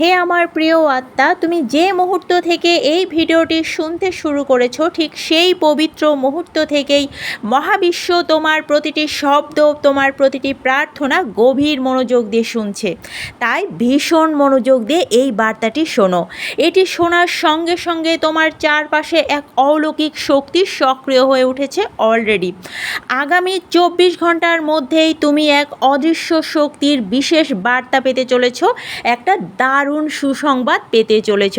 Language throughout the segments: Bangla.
হে আমার প্রিয় আত্মা, তুমি যে মুহূর্ত থেকে এই ভিডিওটি শুনতে শুরু করেছ, ঠিক সেই পবিত্র মুহূর্ত থেকেই মহাবিশ্ব তোমার প্রতিটি শব্দ, তোমার প্রতিটি প্রার্থনা গভীর মনোযোগ দিয়ে শুনছে। তাই ভীষণ মনোযোগ দিয়ে এই বার্তাটি শোনো। এটি শোনার সঙ্গে সঙ্গে তোমার চারপাশে এক অলৌকিক শক্তি সক্রিয় হয়ে উঠেছে অলরেডি আগামী চব্বিশ ঘণ্টার মধ্যেই তুমি এক অদৃশ্য শক্তির বিশেষ বার্তা পেতে চলেছ, একটা দারুণ সুসংবাদ পেতে চলেছ।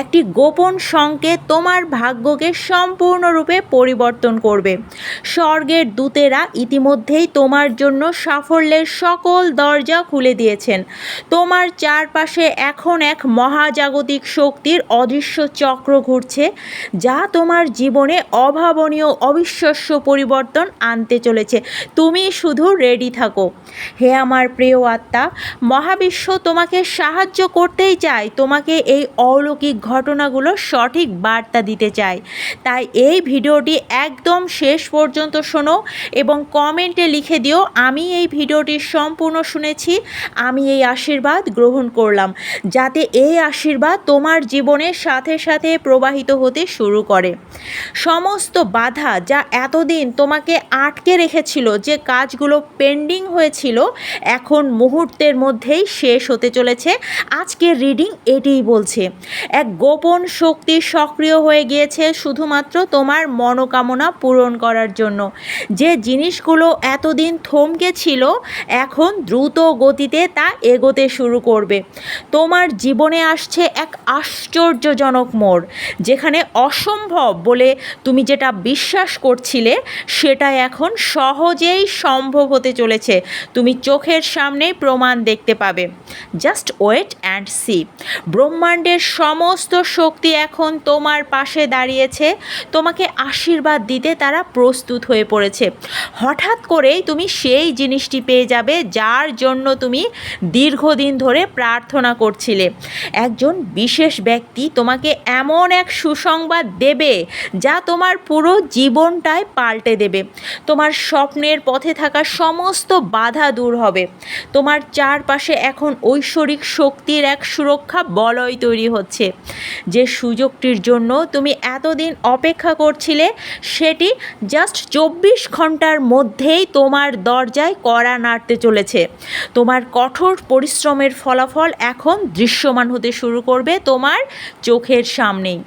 একটি গোপন সংকেত তোমার ভাগ্যকে সম্পূর্ণরূপে পরিবর্তন করবে। স্বর্গের দূতেরা ইতিমধ্যেই তোমার জন্য সাফল্যের সকল দরজা খুলে দিয়েছেন। তোমার চারপাশে এখন এক মহাজাগতিক শক্তির অদৃশ্য চক্র ঘুরছে, যা তোমার জীবনে অভাবনীয় অবিশ্বাস্য পরিবর্তন আনতে চলেছে। তুমি শুধু রেডি থাকো। হে আমার প্রিয় আত্মা, মহাবিশ্ব তোমাকে সাহায্য করতেই চাই তোমাকে এই অলৌকিক ঘটনাগুলো সঠিক বার্তা দিতে চায়। তাই এই ভিডিওটি একদম শেষ পর্যন্ত শোনো এবং কমেন্টে লিখে দিও, আমি এই ভিডিওটি সম্পূর্ণ শুনেছি, আমি এই আশীর্বাদ গ্রহণ করলাম, যাতে এই আশীর্বাদ তোমার জীবনের সাথে সাথে প্রবাহিত হতে শুরু করে। সমস্ত বাধা যা এতদিন তোমাকে আটকে রেখেছিল, যে কাজগুলো পেন্ডিং হয়েছিল, এখন মুহূর্তের মধ্যেই শেষ হতে চলেছে। আজকের রিডিং এটিই বলছে, এক গোপন শক্তি সক্রিয় হয়ে গিয়েছে শুধুমাত্র তোমার মনোকামনা পূরণ করার জন্য। যে জিনিসগুলো এতদিন থমকে ছিল, এখন দ্রুত গতিতে তা এগোতে শুরু করবে। তোমার জীবনে আসছে এক আশ্চর্যজনক মোড়, যেখানে অসম্ভব বলে তুমি যেটা বিশ্বাস করছিলে, সেটা এখন সহজেই সম্ভব হতে চলেছে। তুমি চোখের সামনেই প্রমাণ দেখতে পাবে। জাস্ট ওয়েট অ্যান্ড সি ব্রহ্মাণ্ডের সমস্ত শক্তি এখন তোমার পাশে দাঁড়িয়েছে। তোমাকে আশীর্বাদ দিতে তারা প্রস্তুত হয়ে পড়েছে। হঠাৎ করেই তুমি সেই জিনিসটি পেয়ে যাবে, যার জন্য তুমি দীর্ঘদিন ধরে প্রার্থনা করছিলে। একজন বিশেষ ব্যক্তি তোমাকে এমন এক সুসংবাদ দেবে, যা তোমার পুরো জীবনটায় পাল্টে দেবে। তোমার স্বপ্নের পথে থাকা সমস্ত বাধা দূর হবে। তোমার চারপাশে এখন ঐশ্বরিক শক্তির এক সুরক্ষা বলয় তৈরি হচ্ছে। যে সুযোগটির জন্য তুমি এতদিন অপেক্ষা করছিলে, সেটি জাস্ট চব্বিশ ঘণ্টার মধ্যেই তোমার দরজায় কড়া নাড়তে চলেছে। তোমার কঠোর পরিশ্রমের ফলাফল এখন দৃশ্যমান হতে শুরু করবে তোমার চোখের সামনেই।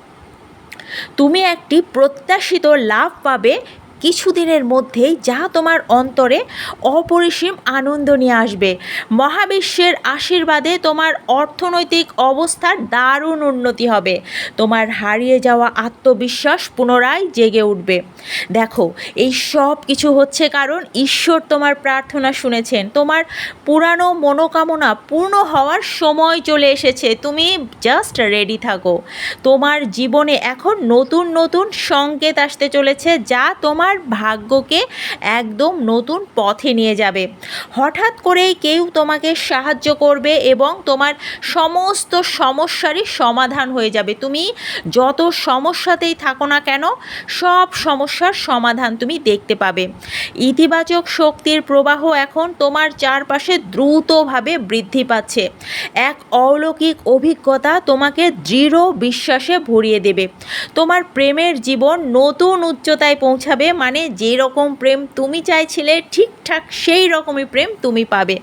তুমি একটি প্রত্যাশিত লাভ পাবে কিছুদিনের মধ্যেই যা তোমার অন্তরে অপরিসীম আনন্দ নিয়ে আসবে। মহাবিশ্বের আশীর্বাদে তোমার অর্থনৈতিক অবস্থার দারুণ উন্নতি হবে। তোমার হারিয়ে যাওয়া আত্মবিশ্বাস পুনরায় জেগে উঠবে। দেখো, এই সব কিছু হচ্ছে কারণ ঈশ্বর তোমার প্রার্থনা শুনেছেন। তোমার পুরানো মনোকামনা পূর্ণ হওয়ার সময় চলে এসেছে। তুমি জাস্ট রেডি থাকো। তোমার জীবনে এখন নতুন নতুন সংকেত আসতে চলেছে যা তোমার ভাগ্যকে একদম নতুন পথে নিয়ে যাবে। হঠাৎ করেই কেউ তোমাকে সাহায্য করবে এবং তোমার সমস্ত সমস্যারই সমাধান হয়ে যাবে। তুমি যত সমস্যাতেই থাকো না কেন, সব সমস্যার সমাধান তুমি দেখতে পাবে। ইতিবাচক শক্তির প্রবাহ এখন তোমার চারপাশে দ্রুতভাবে বৃদ্ধি পাচ্ছে। এক অলৌকিক অভিজ্ঞতা তোমাকে দৃঢ় বিশ্বাসে ভরিয়ে দেবে। তোমার প্রেমের জীবন নতুন উচ্চতায় পৌঁছাবে মানে যে রকম প্রেম তুমি চাইছিলে ঠিকঠাক সেই রকমই প্রেম তুমি পাবে।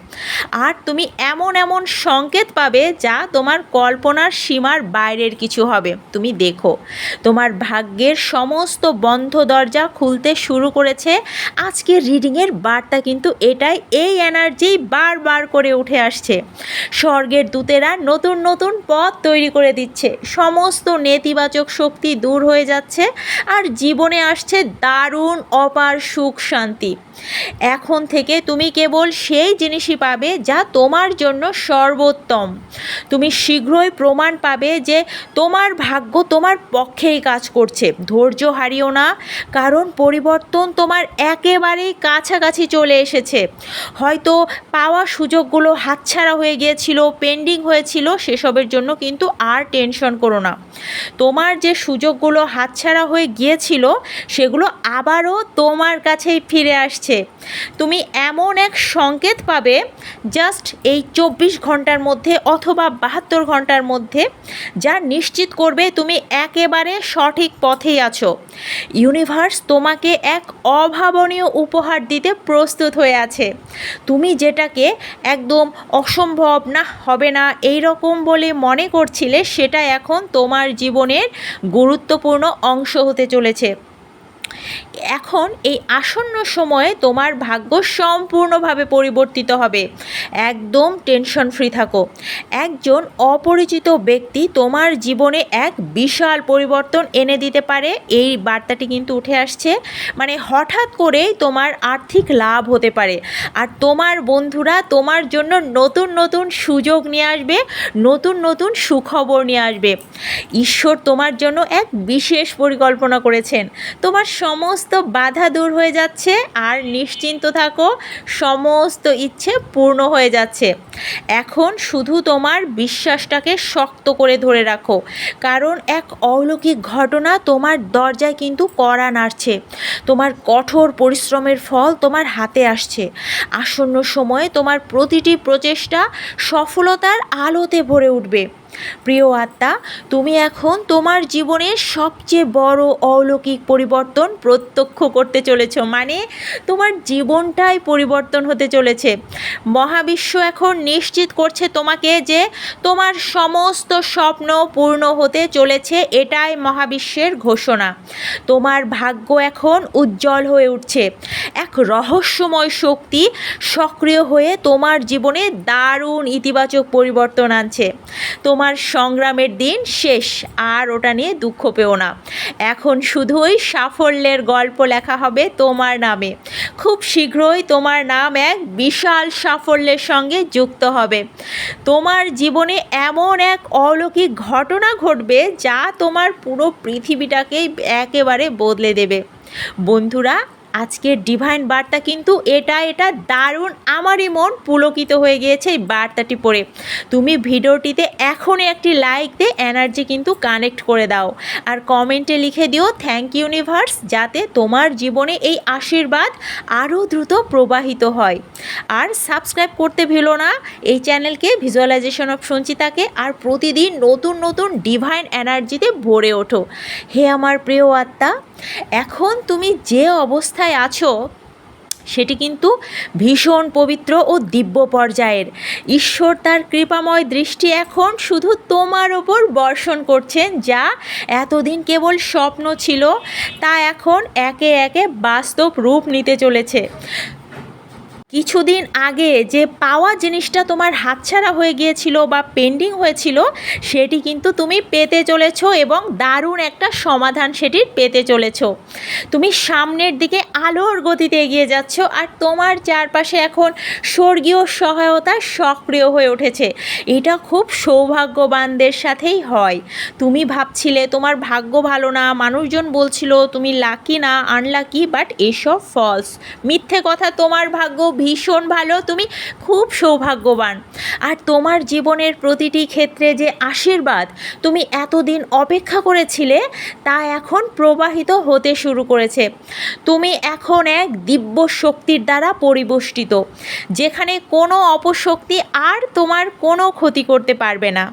আর তুমি এমন এমন সংকেত পাবে যা তোমার কল্পনার সীমার বাইরের কিছু হবে। তুমি দেখো, তোমার ভাগ্যের সমস্ত বন্ধ দরজা খুলতে শুরু করেছে। আজকের রিডিংয়ের বার্তা কিন্তু এটাই, এই এনার্জি বারবার করে উঠে আসছে। স্বর্গের দূতেরা নতুন নতুন পথ তৈরি করে দিচ্ছে। সমস্ত নেতিবাচক শক্তি দূর হয়ে যাচ্ছে। আর জীবনে আসছে দারুণ অপার সুখ, শান্তি। এখন থেকে তুমি কেবল সেই জিনিসই পাবে যা তোমার জন্য সর্বোত্তম। তুমি শীঘ্রই প্রমাণ পাবে যে তোমার ভাগ্য তোমার পক্ষেই কাজ করছে। ধৈর্য হারিও না, কারণ পরিবর্তন তোমার একেবারেই কাছাকাছি চলে এসেছে। হয়তো পাওয়া সুযোগগুলো হাতছাড়া হয়ে গিয়েছিল, পেন্ডিং হয়েছিল, সেসবের জন্য কিন্তু আর টেনশন করো না। তোমার যে সুযোগগুলো হাতছাড়া হয়ে গিয়েছিল, সেগুলো আবারও তোমার কাছেই ফিরে আসছে। তুমি এমন এক সংকেত পাবে জাস্ট এই চব্বিশ ঘণ্টার মধ্যে অথবা বাহাত্তর ঘণ্টার মধ্যে, যা নিশ্চিত করবে তুমি একেবারে সঠিক পথেই আছো। ইউনিভার্স তোমাকে এক অভাবনীয় উপহার দিতে প্রস্তুত হয়ে আছে। তুমি যেটাকে একদম অসম্ভব না, হবে না এই রকম বলে মনে করছিলে, সেটা এখন তোমার জীবনের গুরুত্বপূর্ণ অংশ হতে চলেছে। এখন এই আসন্ন সময়ে তোমার ভাগ্য সম্পূর্ণভাবে পরিবর্তিত হবে। একদম টেনশন ফ্রি থাকো। একজন অপরিচিত ব্যক্তি তোমার জীবনে এক বিশাল পরিবর্তন এনে দিতে পারে। এই বার্তাটি কিন্তু উঠে আসছে। মানে হঠাৎ করেই তোমার আর্থিক লাভ হতে পারে। আর তোমার বন্ধুরা তোমার জন্য নতুন নতুন সুযোগ নিয়ে আসবে, নতুন নতুন সুখবর নিয়ে আসবে। ঈশ্বর তোমার জন্য এক বিশেষ পরিকল্পনা করেছেন। তোমার সমস্ত বাধা দূর হয়ে যাচ্ছে আর নিশ্চিন্ত থাকো, সমস্ত ইচ্ছে পূর্ণ হয়ে যাচ্ছে। এখন শুধু তোমার বিশ্বাসটাকে শক্ত করে ধরে রাখো। কারণ এক অলৌকিক ঘটনা তোমার দরজায় কিন্তু কড়া নাড়ছে। তোমার কঠোর পরিশ্রমের ফল তোমার হাতে আসছে। আসন্ন সময়ে তোমার প্রতিটি প্রচেষ্টা সফলতার আলোতে ভরে উঠবে। প্রিয় আত্মা, তুমি এখন তোমার জীবনের সবচেয়ে বড় অলৌকিক পরিবর্তন প্রত্যক্ষ করতে চলেছ। মানে তোমার জীবনটাই পরিবর্তন হতে চলেছে। মহাবিশ্ব এখন নিশ্চিত করছে তোমাকে যে তোমার সমস্ত স্বপ্ন পূর্ণ হতে চলেছে, এটাই মহাবিশ্বের ঘোষণা। তোমার ভাগ্য এখন উজ্জ্বল হয়ে উঠছে। এক রহস্যময় শক্তি সক্রিয় হয়ে তোমার জীবনে দারুণ ইতিবাচক পরিবর্তন আনছে। তোমার সংগ্রামের দিন শেষ, আর ওটা নিয়ে দুঃখ পেও না। এখন শুধুই সাফল্যের গল্প লেখা হবে তোমার নামে। খুব শীঘ্রই তোমার নাম এক বিশাল সাফল্যের সঙ্গে যুক্ত হবে। তোমার জীবনে এমন এক অলৌকিক ঘটনা ঘটবে যা তোমার পুরো পৃথিবীটাকেই একেবারে বদলে দেবে। বন্ধুরা আজকের ডিভাইন বার্তা কিন্তু এটা এটা দারুণ আমারই মন পুলকিত হয়ে গিয়েছে এই বার্তাটি পড়ে। তুমি ভিডিওটিতে এখনই একটি লাইক দিয়ে এনার্জি কিন্তু কানেক্ট করে দাও। আর কমেন্টে লিখে দিও থ্যাংক ইউনিভার্স যাতে তোমার জীবনে এই আশীর্বাদ আরও দ্রুত প্রবাহিত হয়। আর সাবস্ক্রাইব করতে ভুলো না, এই চ্যানেলকে ভিজুয়ালাইজেশন অফ সঞ্চিতাকে আর প্রতিদিন নতুন নতুন ডিভাইন এনার্জিতে ভরে ওঠো। হে আমার প্রিয় আত্মা এখন তুমি যে অবস্থায় আছো, সেটি কিন্তু ভীষণ পবিত্র ও দিব্য পর্যায়ের। ঈশ্বর তার কৃপাময় দৃষ্টি এখন শুধু তোমার ওপর বর্ষণ করছেন, যা এতদিন কেবল স্বপ্ন ছিল, তা এখন একে একে বাস্তব রূপ নিতে চলেছে। কিছুদিন আগে যে পাওয়া জিনিসটা তোমার হাতছাড়া হয়ে গিয়েছিল বা পেন্ডিং হয়েছিল, সেটি কিন্তু তুমি পেতে চলেছো এবং দারুণ একটা সমাধান সেটির পেতে চলেছ। তুমি সামনের দিকে আলোর গতিতে এগিয়ে যাচ্ছ আর তোমার চারপাশে এখন স্বর্গীয় সহায়তা সক্রিয় হয়ে উঠেছে। এটা খুব সৌভাগ্যবানদের সাথেই হয়। তুমি ভাবছিলে তোমার ভাগ্য ভালো না, মানুষজন বলছিল তুমি লাকি না আনলাকি বাট এসব ফলস মিথ্যে কথা তোমার ভাগ্য ভীষণ ভালো, তুমি খুব সৌভাগ্যবান। আর তোমার জীবনের প্রতিটি ক্ষেত্রে যে আশীর্বাদ তুমি এতদিন অপেক্ষা করেছিলে, তা এখন প্রবাহিত হতে শুরু করেছে। তুমি এখন এক দিব্য শক্তির দ্বারা পরিবেষ্টিত, যেখানে কোনো অপশক্তি আর তোমার কোনো ক্ষতি করতে পারবে না।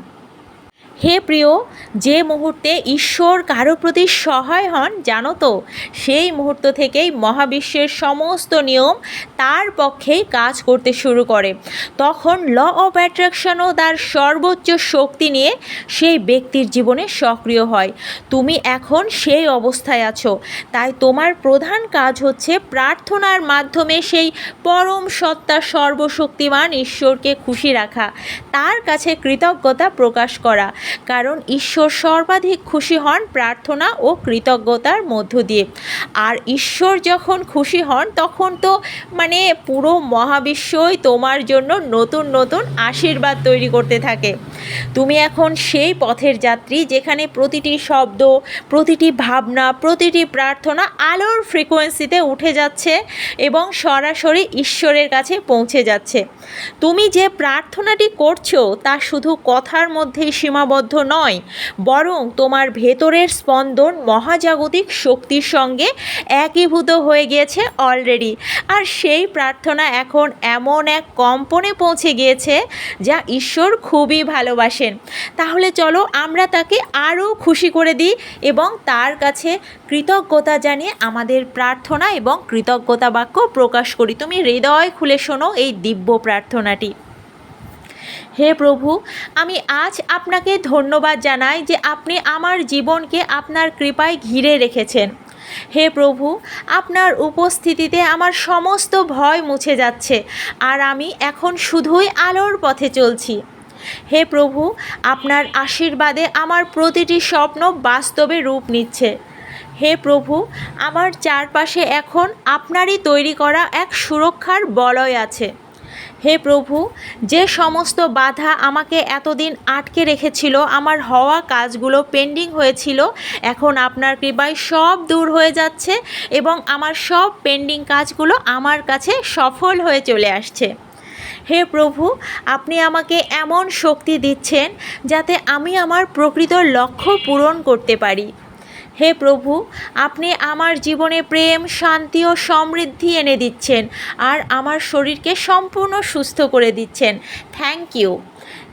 হে প্রিয়, যে মুহূর্তে ঈশ্বর কারও প্রতি সহায় হন, জানো তো, সেই মুহূর্ত থেকেই মহাবিশ্বের সমস্ত নিয়ম তার পক্ষেই কাজ করতে শুরু করে। তখন ল অফ অ্যাট্রাকশনও তার সর্বোচ্চ শক্তি নিয়ে সেই ব্যক্তির জীবনে সক্রিয় হয়। তুমি এখন সেই অবস্থায় আছো। তাই তোমার প্রধান কাজ হচ্ছে প্রার্থনার মাধ্যমে সেই পরম সত্তা সর্বশক্তিমান ঈশ্বরকে খুশি রাখা, তার কাছে কৃতজ্ঞতা প্রকাশ করা। কারণ ঈশ্বর সর্বাধিক খুশি হন প্রার্থনা ও কৃতজ্ঞতার মধ্য দিয়ে। আর ঈশ্বর যখন খুশি হন, তখন তো মানে পুরো মহাবিশ্বই তোমার জন্য নতুন নতুন আশীর্বাদ তৈরি করতে থাকে। তুমি এখন সেই পথের যাত্রী যেখানে প্রতিটি শব্দ, প্রতিটি ভাবনা, প্রতিটি প্রার্থনা আলোর ফ্রিকোয়েন্সিতে উঠে যাচ্ছে এবং সরাসরি ঈশ্বরের কাছে পৌঁছে যাচ্ছে। তুমি যে প্রার্থনাটি করছ, তা শুধু কথার মধ্যেই সীমাবদ্ধ সীমাবদ্ধ নয়, বরং তোমার ভেতরের স্পন্দন মহাজাগতিক শক্তির সঙ্গে একীভূত হয়ে গিয়েছে অলরেডি আর সেই প্রার্থনা এখন এমন এক কম্পনে পৌঁছে গিয়েছে যা ঈশ্বর খুবই ভালোবাসেন। তাহলে চলো আমরা তাকে আরও খুশি করে দিই এবং তার কাছে কৃতজ্ঞতা জানিয়ে আমাদের প্রার্থনা এবং কৃতজ্ঞতা বাক্য প্রকাশ করি। তুমি হৃদয় খুলে শোনো এই দিব্য প্রার্থনাটি। হে প্রভু, আমি আজ আপনাকে ধন্যবাদ জানাই যে আপনি আমার জীবনকে আপনার কৃপায় ঘিরে রেখেছেন। হে প্রভু, আপনার উপস্থিতিতে আমার সমস্ত ভয় মুছে যাচ্ছে আর আমি এখন শুধুই আলোর পথে চলছি। হে প্রভু, আপনার আশীর্বাদে আমার প্রতিটি স্বপ্ন বাস্তবে রূপ নিচ্ছে। হে প্রভু, আমার চারপাশে এখন আপনারই তৈরি করা এক সুরক্ষার বলয় আছে। হে প্রভু, যে সমস্ত বাধা আমাকে এতদিন আটকে রেখেছিল, আমার হওয়া কাজগুলো পেন্ডিং হয়েছিল, এখন আপনার কৃপায় সব দূর হয়ে যাচ্ছে এবং আমার সব পেন্ডিং কাজগুলো আমার কাছে সফল হয়ে চলে আসছে। হে প্রভু, আপনি আমাকে এমন শক্তি দিচ্ছেন যাতে আমি আমার প্রকৃত লক্ষ্য পূরণ করতে পারি। হে প্রভু, আপনি আমার জীবনে প্রেম, শান্তি ও সমৃদ্ধি এনে দিচ্ছেন আর আমার শরীরকে সম্পূর্ণ সুস্থ করে দিচ্ছেন। থ্যাংক ইউ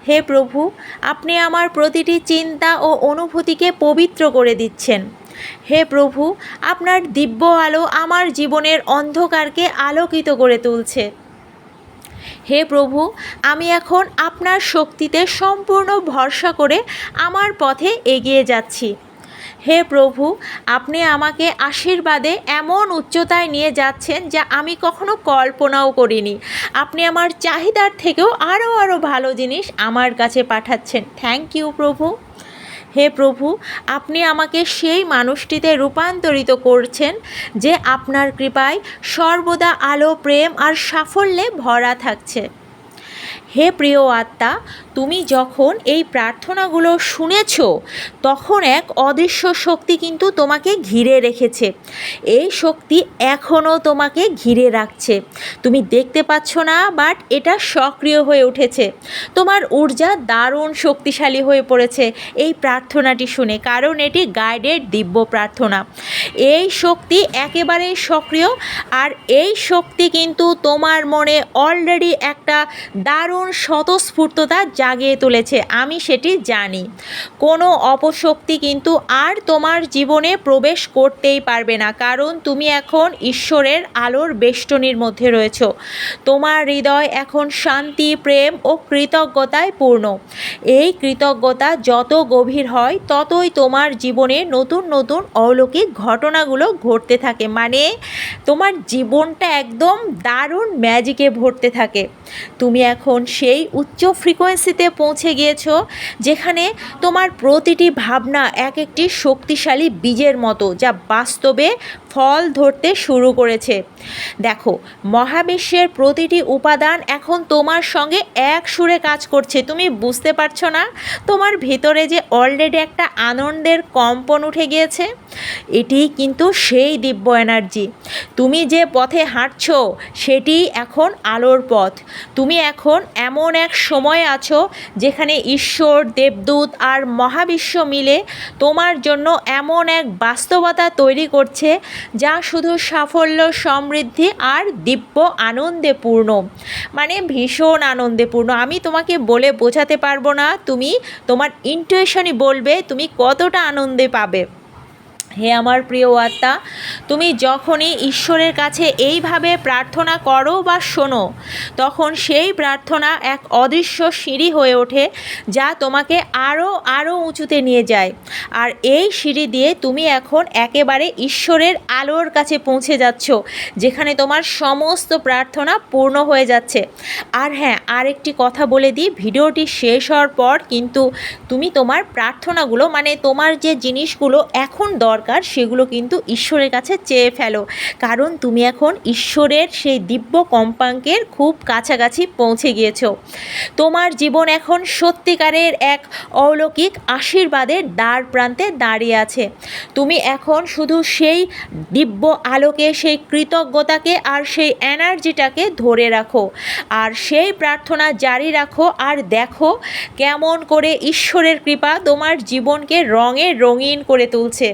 হে প্রভু, আপনি আমার প্রতিটি চিন্তা ও অনুভূতিকে পবিত্র করে দিচ্ছেন। হে প্রভু, আপনার দিব্য আলো আমার জীবনের অন্ধকারকে আলোকিত করে তুলছে। হে প্রভু, আমি এখন আপনার শক্তিতে সম্পূর্ণ ভরসা করে আমার পথে এগিয়ে যাচ্ছি। হে প্রভু, আপনি আমাকে আশীর্বাদে এমন উচ্চতায় নিয়ে যাচ্ছেন যা আমি কখনো কল্পনাও করিনি। আপনি আমার চাহিদার থেকেও আরও আরও ভালো জিনিস আমার কাছে পাঠাচ্ছেন। থ্যাংক ইউ প্রভু। হে প্রভু, আপনি আমাকে সেই মানুষটিতে রূপান্তরিত করছেন যে আপনার কৃপায় সর্বদা আলো, প্রেম আর সাফল্যে ভরা থাকছে। হে প্রিয় আত্মা তুমি যখন এই প্রার্থনাগুলো শুনেছ, তখন এক অদৃশ্য শক্তি কিন্তু তোমাকে ঘিরে রেখেছে। এই শক্তি এখনও তোমাকে ঘিরে রাখছে। তুমি দেখতে পাচ্ছ না বাট এটা সক্রিয় হয়ে উঠেছে। তোমার ঊর্জা দারুণ শক্তিশালী হয়ে পড়েছে এই প্রার্থনাটি শুনে, কারণ এটি গাইডেড দিব্য প্রার্থনা। এই শক্তি একেবারেই সক্রিয়, আর এই শক্তি কিন্তু তোমার মনে অলরেডি একটা দারুণ স্বতঃস্ফূর্ততা জাগিয়ে তুলেছে, আমি সেটি জানি। কোনো অপশক্তি কিন্তু আর তোমার জীবনে প্রবেশ করতেই পারবে না, কারণ তুমি এখন ঈশ্বরের আলোর বেষ্টনীর মধ্যে রয়েছ। তোমার হৃদয় এখন শান্তি, প্রেম ও কৃতজ্ঞতায় পূর্ণ। এই কৃতজ্ঞতা যত গভীর হয়, ততই তোমার জীবনে নতুন নতুন অলৌকিক ঘটনাগুলো ঘটতে থাকে। মানে তোমার জীবনটা একদম দারুণ ম্যাজিকে ভরতে থাকে। তুমি এখন সেই উচ্চ ফ্রিকোয়েন্সিতে পৌঁছে গিয়েছো যেখানে তোমার প্রতিটি ভাবনা এক একটি শক্তিশালী বীজের মতো যা বাস্তবে ফল ধরতে শুরু করেছে। দেখো, মহাবিশ্বের প্রতিটি উপাদান এখন তোমার সঙ্গে এক সুরে কাজ করছে। তুমি বুঝতে পারছ না? তোমার ভেতরে যে অলরেডি একটা আনন্দের কম্পন উঠে গিয়েছে, এটি কিন্তু সেই দিব্য এনার্জি তুমি যে পথে হাঁটছো, সেটি এখন আলোর পথ। তুমি এখন এমন এক সময় আছো, যেখানে ঈশ্বর, দেবদূত আর মহাবিশ্ব মিলে তোমার জন্য এমন এক বাস্তবতা তৈরি করছে যা শুধু সাফল্য, সমৃদ্ধি আর দিব্য আনন্দে পূর্ণ। মানে ভীষণ আনন্দে পূর্ণ। আমি তোমাকে বলে বোঝাতে পারব না, তুমি তোমার ইন্টুয়েশনই বলবে তুমি কতটা আনন্দে পাবে। হে আমার প্রিয় আত্মা, তুমি যখনই ঈশ্বরের কাছে এইভাবে প্রার্থনা করো বা শোনো, তখন সেই প্রার্থনা এক অদৃশ্য সিঁড়ি হয়ে ওঠে যা তোমাকে আরও আরও উঁচুতে নিয়ে যায়। আর এই সিঁড়ি দিয়ে তুমি এখন একেবারে ঈশ্বরের আলোর কাছে পৌঁছে যাচ্ছ, যেখানে তোমার সমস্ত প্রার্থনা পূর্ণ হয়ে যাচ্ছে। আর হ্যাঁ আরেকটি কথা বলে দিই, ভিডিওটি শেষ হওয়ার পর কিন্তু তুমি তোমার প্রার্থনাগুলো মানে তোমার যে জিনিসগুলো এখন দরকার দরকার, সেগুলো কিন্তু ঈশ্বরের কাছে চেয়ে ফেলো। কারণ তুমি এখন ঈশ্বরের সেই দিব্য কম্পাঙ্কের খুব কাছাকাছি পৌঁছে গিয়েছো। তোমার জীবন এখন সত্যিকারের এক অলৌকিক আশীর্বাদের দ্বার প্রান্তে দাঁড়িয়ে আছে। তুমি এখন শুধু সেই দিব্য আলোকে, সেই কৃতজ্ঞতাকে আর সেই এনার্জিটাকে ধরে রাখো। আর সেই প্রার্থনা জারি রাখো আর দেখো কেমন করে ঈশ্বরের কৃপা তোমার জীবনকে রঙে রঙিন করে তুলছে।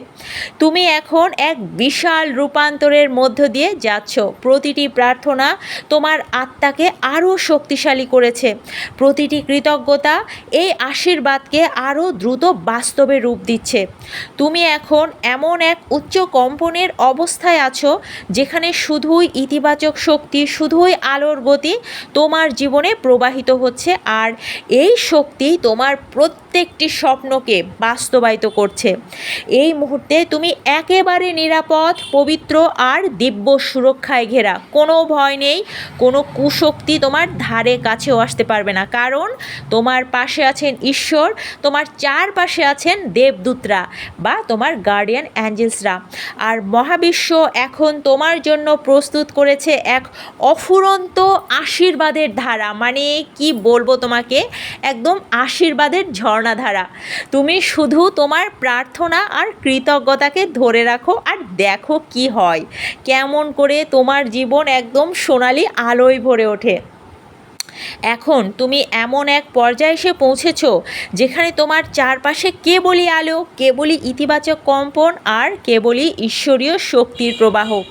তুমি এখন এক বিশাল রূপান্তরের মধ্য দিয়ে যাচ্ছ। প্রতিটি প্রার্থনা তোমার আত্মাকে আরও শক্তিশালী করেছে। প্রতিটি কৃতজ্ঞতা এই আশীর্বাদকে আরও দ্রুত বাস্তবে রূপ দিচ্ছে। তুমি এখন এমন এক উচ্চ কম্পনের অবস্থায় আছো, যেখানে শুধুই ইতিবাচক শক্তি, শুধুই আলোর গতি তোমার জীবনে প্রবাহিত হচ্ছে, আর এই শক্তি তোমার প্রত্যেকটি স্বপ্নকে বাস্তবায়িত করছে। এই মুহূর্তে তুমি একেবারে নিরাপদ, পবিত্র আর দিব্য সুরক্ষায় ঘেরা। কোনো ভয় নেই, কোনো কুশক্তি তোমার ধারে কাছেও আসতে পারবে না। কারণ তোমার পাশে আছেন ঈশ্বর, তোমার চারপাশে আছেন দেবদূতরা বা তোমার গার্ডিয়ান অ্যাঞ্জেলসরা আর মহাবিশ্ব এখন তোমার জন্য প্রস্তুত করেছে এক অফুরন্ত আশীর্বাদের ধারা। মানে কি বলব তোমাকে? একদম আশীর্বাদের ঝর্ণাধারা। তুমি শুধু তোমার প্রার্থনা আর কৃতজ্ঞতাকে ধরে রাখো আর দেখো কি হয়। কেমন করে তোমার জীবন একদম সোনালি আলোয় ভরে ওঠে। এখন তুমি এমন এক পর্যায়ে এসে পৌঁছেছ যেখানে তোমার চারপাশে কেবলই আলো, কেবলই ইতিবাচক কম্পন আর কেবলই ঈশ্বরীয় শক্তির প্রবাহ।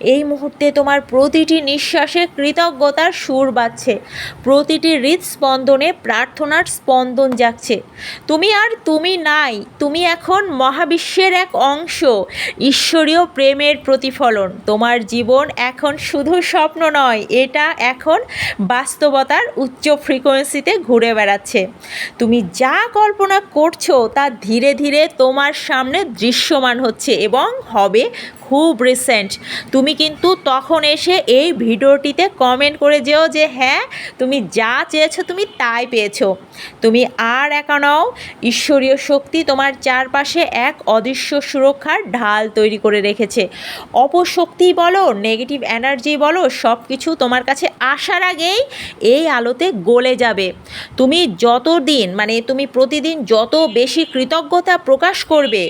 এই মুহূর্তে তোমার প্রতিটি নিঃশ্বাসে কৃতজ্ঞতার সুর বাজছে। প্রতিটি হৃদস্পন্দনে প্রার্থনার স্পন্দন জাগছে। তুমি আর তুমি নাই, তুমি এখন মহাবিশ্বের এক অংশ, ঈশ্বরীয় প্রেমের প্রতিফলন। তোমার জীবন এখন শুধু স্বপ্ন নয়, এটা এখন বাস্তবতার উচ্চ ফ্রিকোয়েন্সিতে ঘুরে বেড়াচ্ছে। তুমি যা কল্পনা করছ তা ধীরে ধীরে তোমার সামনে দৃশ্যমান হচ্ছে এবং হবে খুব রিসেন্ট তুমি কিন্তু তখন এসে এই ভিডিওটিতে কমেন্ট করে যেও যে হ্যাঁ তুমি যা চেয়েছো তুমি তাই পেয়েছ। তুমি আর একা নও, ঈশ্বরীয় শক্তি তোমার চারপাশে এক অদৃশ্য সুরক্ষার ঢাল তৈরি করে রেখেছে। অপশক্তি বলো নেগেটিভ এনার্জি বলো সব কিছু তোমার কাছে আসার আগেই এই আলোতে গলে যাবে। তুমি যত দিন মানে তুমি প্রতিদিন যত বেশি কৃতজ্ঞতা প্রকাশ করবে,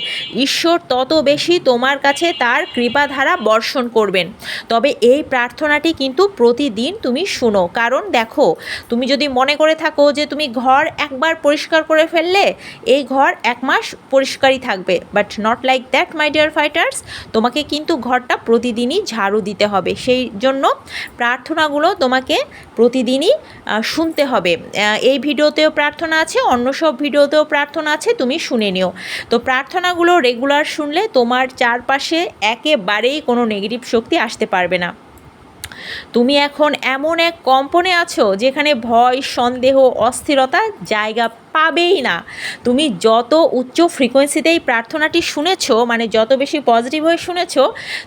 ঈশ্বর তত বেশি তোমার কাছে তার কৃপাধারা বর্ষণ করবেন। তবে এই প্রার্থনাটি কিন্তু প্রতিদিন তুমি শুনো। কারণ দেখো, তুমি যদি মনে করে থাকো যে তুমি ঘর একবার পরিষ্কার করে ফেললে, এই ঘর এক মাস পরিষ্কারই থাকবে। But not like that my dear fighters তোমাকে কিন্তু ঘরটা প্রতিদিনই ঝাড়ু দিতে হবে। সেই জন্য প্রার্থনাগুলো তোমাকে প্রতিদিনই শুনতে হবে। এই ভিডিওতেও প্রার্থনা আছে, অন্য সব ভিডিওতেও প্রার্থনা আছে, তুমি শুনে নিও। তো প্রার্থনাগুলো রেগুলার শুনলে তোমার চারপাশে একেবারেই কোনো নেগেটিভ শক্তি আসতে পারবে না। তুমি এখন এমন এক কম্পনে আছো যেখানে ভয়, সন্দেহ, অস্থিরতা জায়গা পাবেই না। তুমি যত উচ্চ ফ্রিকোয়েন্সিতেই প্রার্থনাটি শুনেছো মানে যত বেশি পজিটিভ হয়ে শুনেছো,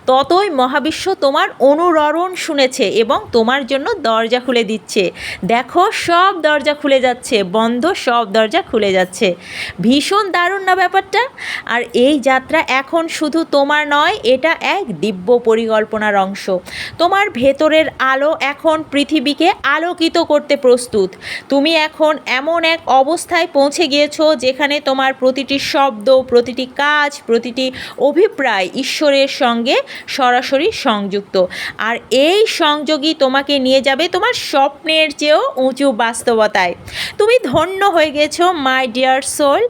ততই মহাবিশ্ব তোমার অনুরণ শুনেছে এবং তোমার জন্য দরজা খুলে দিচ্ছে। দেখো, সব দরজা খুলে যাচ্ছে, বন্ধ, সব দরজা খুলে যাচ্ছে। ভীষণ দারুণ না ব্যাপারটা? আর এই যাত্রা এখন শুধু তোমার নয়, এটা এক দিব্য পরিকল্পনার অংশ। তোমার ভেতরের আলো এখন পৃথিবীকে আলোকিত করতে প্রস্তুত। তুমি এখন এমন এক অবস্থায় পৌঁছে গিয়েছো, যেখানে তোমার প্রতিটি শব্দ, প্রতিটি কাজ, প্রতিটি অভিপ্রায় ঈশ্বরের সঙ্গে সরাসরি সংযুক্ত। আর এই সংযোগই তোমাকে নিয়ে যাবে তোমার স্বপ্নের চেয়েও উঁচু বাস্তবতায়। তুমি ধন্য হয়ে গেছো মাই ডিয়ার সোল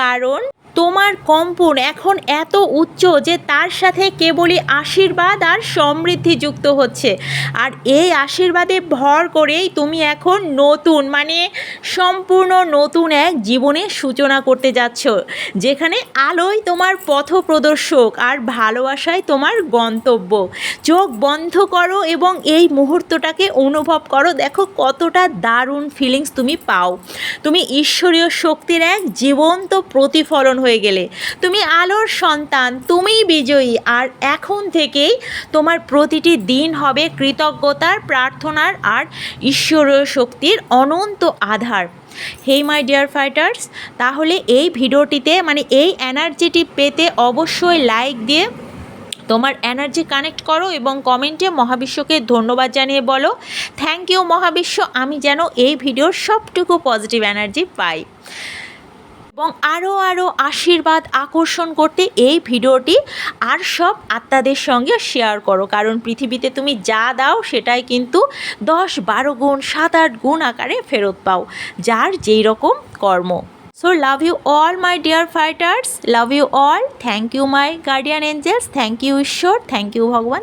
কারণ তোমার কম্পন এখন এত উচ্চ যে তার সাথে কেবলই আশীর্বাদ আর সমৃদ্ধি যুক্ত হচ্ছে। আর এই আশীর্বাদে ভর করেই তুমি এখন নতুন মানে সম্পূর্ণ নতুন এক জীবনের সূচনা করতে যাচ্ছ, যেখানে আলোয় তোমার পথ প্রদর্শক আর ভালোবাসায় তোমার গন্তব্য। চোখ বন্ধ করো এবং এই মুহূর্তটাকে অনুভব করো। দেখো কতটা দারুণ ফিলিংস তুমি পাও। তুমি ঈশ্বরীয় শক্তির এক জীবন্ত প্রতিফলন হয়ে গেলে। তুমি আলোর সন্তান, তুমিই বিজয়ী। আর এখন থেকেই তোমার প্রতিটি দিন হবে কৃতজ্ঞতার, প্রার্থনার আর ঈশ্বরীয় শক্তির অনন্ত আধার। হেই মাই ডিয়ার ফাইটার্স তাহলে এই ভিডিওটিতে মানে এই এনার্জিটি পেতে অবশ্যই লাইক দিয়ে তোমার এনার্জি কানেক্ট করো এবং কমেন্টে মহাবিশ্বকে ধন্যবাদ জানিয়ে বলো। থ্যাংক ইউ মহাবিশ্ব। আমি যেন এই ভিডিওর সবটুকু পজিটিভ এনার্জি পাই। এবং আরও আরও আশীর্বাদ আকর্ষণ করতে এই ভিডিওটি আর সব আত্মাদের সঙ্গে শেয়ার করো। কারণ পৃথিবীতে তুমি যা দাও, সেটাই কিন্তু দশ বারো গুণ, সাত আট গুণ আকারে ফেরত পাও, যার যেই রকম কর্ম। So love you all my dear fighters love you all thank you my guardian angels thank you ঈশ্বর. থ্যাংক ইউ ভগবান।